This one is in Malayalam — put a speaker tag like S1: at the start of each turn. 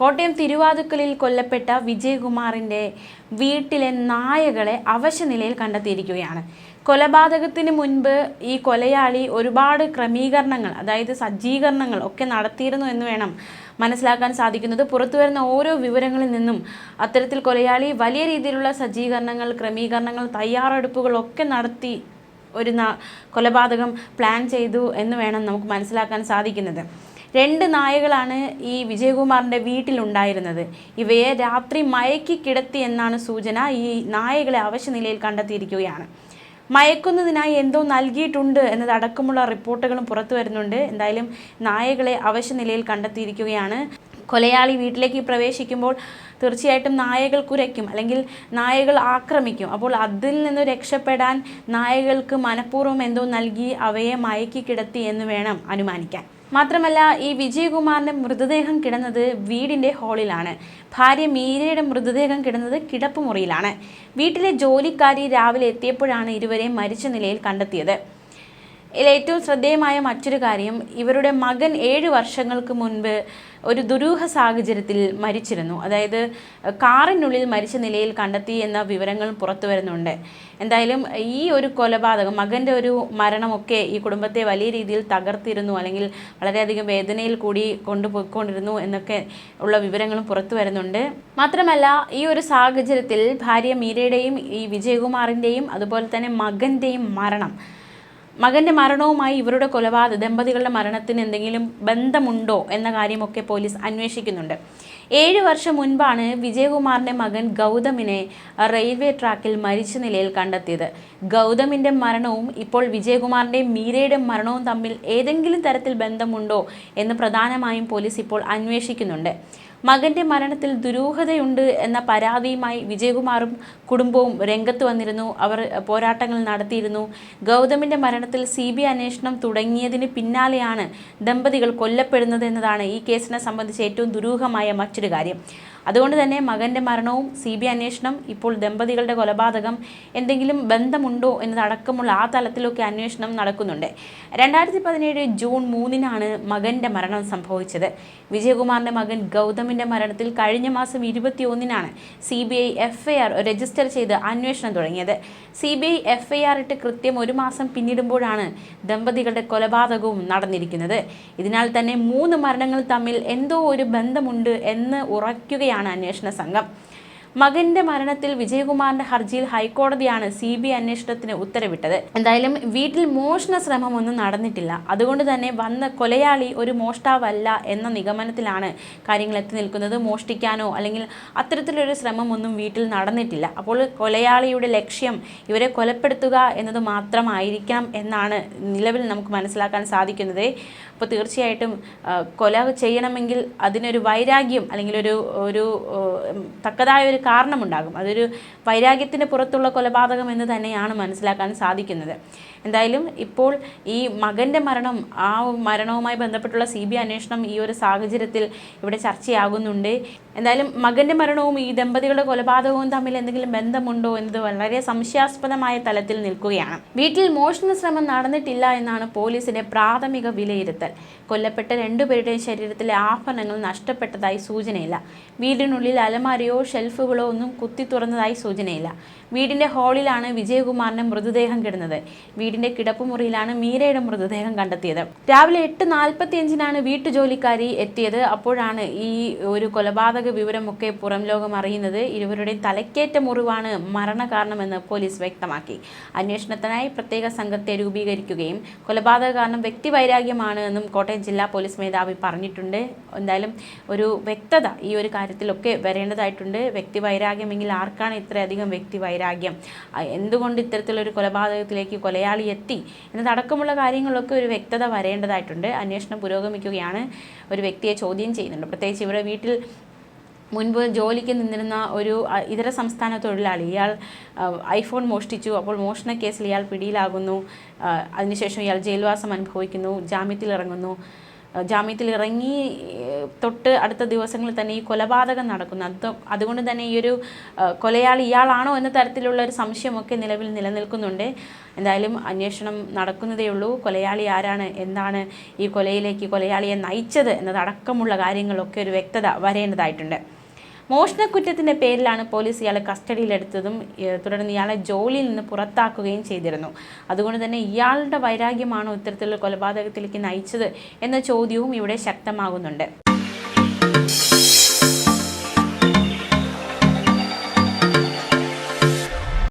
S1: കോട്ടയം തിരുവാതുക്കലിൽ കൊല്ലപ്പെട്ട വിജയകുമാറിന്റെ വീട്ടിലെ നായകളെ അവശനിലയിൽ കണ്ടെത്തിയിരിക്കുകയാണ്. കൊലപാതകത്തിന് മുൻപ് ഈ കൊലയാളി ഒരുപാട് ക്രമീകരണങ്ങൾ അതായത് സജ്ജീകരണങ്ങൾ ഒക്കെ നടത്തിയിരുന്നു എന്ന് വേണം മനസ്സിലാക്കാൻ സാധിക്കുന്നത്. പുറത്തു വരുന്ന ഓരോ വിവരങ്ങളിൽ നിന്നും അത്തരത്തിൽ കൊലയാളി വലിയ രീതിയിലുള്ള സജ്ജീകരണങ്ങൾ ക്രമീകരണങ്ങൾ തയ്യാറെടുപ്പുകൾ ഒക്കെ നടത്തി ഒരു കൊലപാതകം പ്ലാൻ ചെയ്തു എന്ന് വേണം നമുക്ക് മനസ്സിലാക്കാൻ സാധിക്കുന്നത്. രണ്ട് നായകളാണ് ഈ വിജയകുമാറിന്റെ വീട്ടിലുണ്ടായിരുന്നത്. ഇവയെ രാത്രി മയക്കി കിടത്തി എന്നാണ് സൂചന ഈ നായകളെ അവശ്യ നിലയിൽ കണ്ടെത്തിയിരിക്കുകയാണ്. മയക്കുന്നതിനായി എന്തോ നൽകിയിട്ടുണ്ട് എന്നതടക്കമുള്ള റിപ്പോർട്ടുകളും പുറത്തു വരുന്നുണ്ട്. എന്തായാലും നായകളെ അവശ്യ നിലയിൽ കണ്ടെത്തിയിരിക്കുകയാണ്. കൊലയാളി വീട്ടിലേക്ക് പ്രവേശിക്കുമ്പോൾ തീർച്ചയായിട്ടും നായകൾ കുരയ്ക്കും അല്ലെങ്കിൽ നായകൾ ആക്രമിക്കും. അപ്പോൾ അതിൽ നിന്ന് രക്ഷപ്പെടാൻ നായകൾക്ക് മനഃപൂർവം എന്തോ നൽകി അവയെ മയക്കി കിടത്തി എന്ന് വേണം അനുമാനിക്കാൻ. മാത്രമല്ല ഈ വിജയകുമാറിന്റെ മൃതദേഹം കിടന്നത് വീടിന്റെ ഹാളിലാണ്. ഭാര്യ മീരയുടെ മൃതദേഹം കിടന്നത് കിടപ്പുമുറിയിലാണ് വീട്ടിലെ ജോലിക്കാരി രാവിലെ എത്തിയപ്പോഴാണ് ഇരുവരെയും മരിച്ച നിലയിൽ കണ്ടെത്തിയത്. ഏറ്റവും ശ്രദ്ധേയമായ മറ്റൊരു കാര്യം ഇവരുടെ മകൻ ഏഴ് വർഷങ്ങൾക്ക് മുൻപ് ഒരു ദുരൂഹ സാഹചര്യത്തിൽ മരിച്ചിരുന്നു. അതായത് കാറിനുള്ളിൽ മരിച്ച നിലയിൽ കണ്ടെത്തി എന്ന വിവരങ്ങൾ പുറത്തു വരുന്നുണ്ട്. എന്തായാലും ഈ ഒരു കൊലപാതകം മകന്റെ ഒരു മരണമൊക്കെ ഈ കുടുംബത്തെ വലിയ രീതിയിൽ തകർത്തിരുന്നു അല്ലെങ്കിൽ വളരെയധികം വേദനയിൽ കൂടി കൊണ്ടുപോയിക്കൊണ്ടിരുന്നു എന്നൊക്കെ ഉള്ള വിവരങ്ങളും പുറത്തു വരുന്നുണ്ട്. മാത്രമല്ല ഈ ഒരു സാഹചര്യത്തിൽ ഭാര്യ മീരയുടെയും ഈ വിജയകുമാറിന്റെയും അതുപോലെ തന്നെ മകന്റെയും മരണം മകന്റെ മരണവുമായി ഇവരുടെ കൊലപാതക ദമ്പതികളുടെ മരണത്തിന് എന്തെങ്കിലും ബന്ധമുണ്ടോ എന്ന കാര്യമൊക്കെ പോലീസ് അന്വേഷിക്കുന്നുണ്ട്. ഏഴ് വർഷം മുൻപാണ് വിജയകുമാറിന്റെ മകൻ ഗൗതമിനെ റെയിൽവേ ട്രാക്കിൽ മരിച്ച നിലയിൽ കണ്ടെത്തിയത്. ഗൗതമിന്റെ മരണവും ഇപ്പോൾ വിജയകുമാറിന്റെയും മീരയുടെ മരണവും തമ്മിൽ ഏതെങ്കിലും തരത്തിൽ ബന്ധമുണ്ടോ എന്ന് പ്രധാനമായും പോലീസ് ഇപ്പോൾ അന്വേഷിക്കുന്നുണ്ട്. മകന്റെ മരണത്തിൽ ദുരൂഹതയുണ്ട് എന്ന പരാതിയുമായി വിജയകുമാറും കുടുംബവും രംഗത്ത് വന്നിരുന്നു. അവർ പോരാട്ടങ്ങൾ നടത്തിയിരുന്നു. ഗൗതമിന്റെ മരണത്തിൽ സി ബി അന്വേഷണം തുടങ്ങിയതിന് പിന്നാലെയാണ് ദമ്പതികൾ കൊല്ലപ്പെടുന്നത് എന്നതാണ് ഈ കേസിനെ സംബന്ധിച്ച് ഏറ്റവും ദുരൂഹമായ മറ്റൊരു കാര്യം. അതുകൊണ്ട് തന്നെ മകന്റെ മരണവും സി ബി അന്വേഷണം ഇപ്പോൾ ദമ്പതികളുടെ കൊലപാതകം എന്തെങ്കിലും ബന്ധമുണ്ടോ എന്നതടക്കമുള്ള ആ തലത്തിലൊക്കെ അന്വേഷണം നടക്കുന്നുണ്ട്. രണ്ടായിരത്തി പതിനേഴ് ജൂൺ മൂന്നിനാണ് മകന്റെ മരണം സംഭവിച്ചത്. വിജയകുമാറിന്റെ മകൻ ഗൗതമിന്റെ മരണത്തിൽ കഴിഞ്ഞ മാസം ഇരുപത്തി ഒന്നിനാണ് C B I F I R register ചെയ്ത് അന്വേഷണം തുടങ്ങിയത്. C B I F I R ഇട്ട് കൃത്യം ഒരു മാസം പിന്നിടുമ്പോഴാണ് ദമ്പതികളുടെ കൊലപാതകവും നടന്നിരിക്കുന്നത്. ഇതിനാൽ തന്നെ മൂന്ന് മരണങ്ങൾ തമ്മിൽ എന്തോ ഒരു ബന്ധമുണ്ട് എന്ന് ഉറയ്ക്കുകയാണ് അന്വേഷണ സംഘം. മകന്റെ മരണത്തിൽ വിജയകുമാറിന്റെ ഹർജിയിൽ ഹൈക്കോടതിയാണ് സി ബി അന്വേഷണത്തിന് ഉത്തരവിട്ടത്. എന്തായാലും വീട്ടിൽ മോഷണ ശ്രമമൊന്നും നടന്നിട്ടില്ല. അതുകൊണ്ട് തന്നെ വന്ന കൊലയാളി ഒരു മോഷ്ടാവല്ല എന്ന നിഗമനത്തിലാണ് കാര്യങ്ങൾ എത്തി നിൽക്കുന്നത്. മോഷ്ടിക്കാനോ അല്ലെങ്കിൽ അത്തരത്തിലൊരു ശ്രമമൊന്നും വീട്ടിൽ നടന്നിട്ടില്ല. അപ്പോൾ കൊലയാളിയുടെ ലക്ഷ്യം ഇവരെ കൊലപ്പെടുത്തുക എന്നത് മാത്രമായിരിക്കാം എന്നാണ് നിലവിൽ നമുക്ക് മനസ്സിലാക്കാൻ സാധിക്കുന്നത്. അപ്പോൾ തീർച്ചയായിട്ടും കൊല ചെയ്യണമെങ്കിൽ അതിനൊരു വൈരാഗ്യം അല്ലെങ്കിൽ ഒരു ഒരു തക്കതായ ഒരു കാരണമുണ്ടാകും. അതൊരു വൈരാഗ്യത്തിന് പുറത്തുള്ള കൊലപാതകം എന്ന് തന്നെയാണ് മനസ്സിലാക്കാൻ സാധിക്കുന്നത്. എന്തായാലും ഇപ്പോൾ ഈ മകന്റെ മരണം ആ മരണവുമായി ബന്ധപ്പെട്ടുള്ള സി ബി അന്വേഷണം ഈ ഒരു സാഹചര്യത്തിൽ ഇവിടെ ചർച്ചയാകുന്നുണ്ട്. എന്തായാലും മകന്റെ മരണവും ഈ ദമ്പതികളുടെ കൊലപാതകവും തമ്മിൽ എന്തെങ്കിലും ബന്ധമുണ്ടോ എന്നത് വളരെ സംശയാസ്പദമായ തലത്തിൽ നിൽക്കുകയാണ്. വീട്ടിൽ മോഷണ ശ്രമം നടന്നിട്ടില്ല എന്നാണ് പോലീസിന്റെ പ്രാഥമിക വിലയിരുത്തൽ. കൊല്ലപ്പെട്ട രണ്ടുപേരുടെയും ശരീരത്തിലെ ആഭരണങ്ങൾ നഷ്ടപ്പെട്ടതായി സൂചനയില്ല. വീടിനുള്ളിൽ അലമാരയോ ഷെൽഫുകളോ ഒന്നും കുത്തി തുറന്നതായി സൂചനയില്ല. വീടിന്റെ ഹാളിലാണ് വിജയകുമാറിന്റെ മൃതദേഹം കിടന്നത്. വീടിന്റെ കിടപ്പുമുറിയിലാണ് മീരയുടെ മൃതദേഹം കണ്ടെത്തിയത്. രാവിലെ എട്ട് നാൽപ്പത്തിയഞ്ചിനാണ് വീട്ടുജോലിക്കാരി എത്തിയത്. അപ്പോഴാണ് ഈ ഒരു കൊലപാതക വിവരമൊക്കെ പുറം ലോകം അറിയുന്നത്. ഇരുവരുടെയും തലക്കേറ്റ മുറിവാണ് മരണകാരണമെന്ന് പോലീസ് വ്യക്തമാക്കി. അന്വേഷണത്തിനായി പ്രത്യേക സംഘത്തെ രൂപീകരിക്കുകയും കൊലപാതക കാരണം വ്യക്തിവൈരാഗ്യമാണ് എന്നും കോട്ടയം ജില്ലാ പോലീസ് മേധാവി പറഞ്ഞിട്ടുണ്ട്. എന്തായാലും ഒരു വ്യക്തത ഈ ഒരു കാര്യത്തിലൊക്കെ വരേണ്ടതായിട്ടുണ്ട്. വ്യക്തിവൈരാഗ്യമെങ്കിൽ ആർക്കാണ് ഇത്രയധികം വ്യക്തി വൈരാഗ്യം എന്തുകൊണ്ട് ഇത്തരത്തിലൊരു കൊലപാതകത്തിലേക്ക് കൊലയാളി എത്തി? എന്നതടക്കമുള്ള കാര്യങ്ങളൊക്കെ ഒരു വ്യക്തത വരേണ്ടതായിട്ടുണ്ട്. അന്വേഷണം പുരോഗമിക്കുകയാണ്. ഒരു വ്യക്തിയെ ചോദ്യം ചെയ്യുന്നുണ്ട്. പ്രത്യേകിച്ച് ഇവിടെ വീട്ടിൽ മുൻപ് ജോലിക്ക് നിന്നിരുന്ന ഒരു ഇതര സംസ്ഥാന തൊഴിലാളി ഇയാൾ ഐഫോൺ മോഷ്ടിച്ചു. അപ്പോൾ മോഷണ കേസിൽ ഇയാൾ പിടിയിലാകുന്നു. അതിനുശേഷം ഇയാൾ ജയിൽവാസം അനുഭവിക്കുന്നു ഏഹ് ജാമ്യത്തിൽ ഇറങ്ങി തൊട്ട് അടുത്ത ദിവസങ്ങളിൽ തന്നെ ഈ കൊലപാതകം നടക്കുന്നു. അത് അതുകൊണ്ട് തന്നെ ഈ ഒരു കൊലയാളി ഇയാളാണോ എന്ന തരത്തിലുള്ള ഒരു സംശയമൊക്കെ നിലവിൽ നിലനിൽക്കുന്നുണ്ട്. എന്തായാലും അന്വേഷണം നടക്കുന്നതേ ഉള്ളൂ. കൊലയാളി ആരാണ് എന്താണ് ഈ കൊലയിലേക്ക് കൊലയാളിയെ നയിച്ചത് എന്നതടക്കമുള്ള കാര്യങ്ങളൊക്കെ ഒരു വ്യക്തത വരേണ്ടതായിട്ടുണ്ട്. മോഷണക്കുറ്റത്തിന്റെ പേരിലാണ് പോലീസ് ഇയാളെ കസ്റ്റഡിയിലെടുത്തതും തുടർന്ന് ഇയാളെ ജോലിയിൽ നിന്ന് പുറത്താക്കുകയും ചെയ്തിരുന്നു. അതുകൊണ്ട് തന്നെ ഇയാളുടെ വൈരാഗ്യമാണോ ഇത്തരത്തിലുള്ള കൊലപാതകത്തിലേക്ക് നയിച്ചത് എന്ന ചോദ്യവും ഇവിടെ ശക്തമാകുന്നുണ്ട്.